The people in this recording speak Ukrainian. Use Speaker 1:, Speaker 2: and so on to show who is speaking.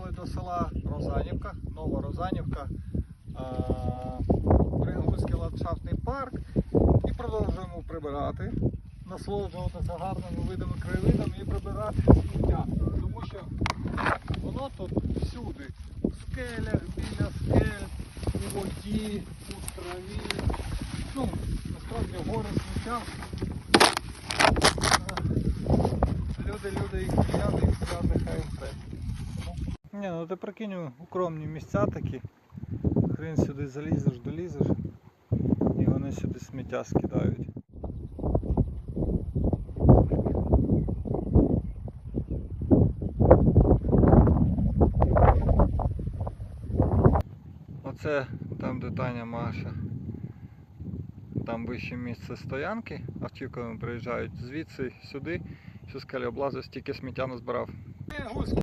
Speaker 1: Приїхали до села Розанівка, Нова Розанівка, Прингульський ландшафтний парк і продовжуємо прибирати, насолоджуватися гарними видами краєвидами і прибирати сміття. Тому що воно тут всюди, в скелях, біля скель, у воді, у траві. Ну, насправді гори сміття. Люди, люди їх стояли і стояли, хай все. Ні, ну ти прикинь, укромні місця такі. Хрен сюди залізеш, долізеш. І вони сюди сміття скидають. Оце там, де Таня Маша. Там вище місце стоянки, автівками приїжджають звідси сюди, всю скелю облазив, стільки сміття назбирав.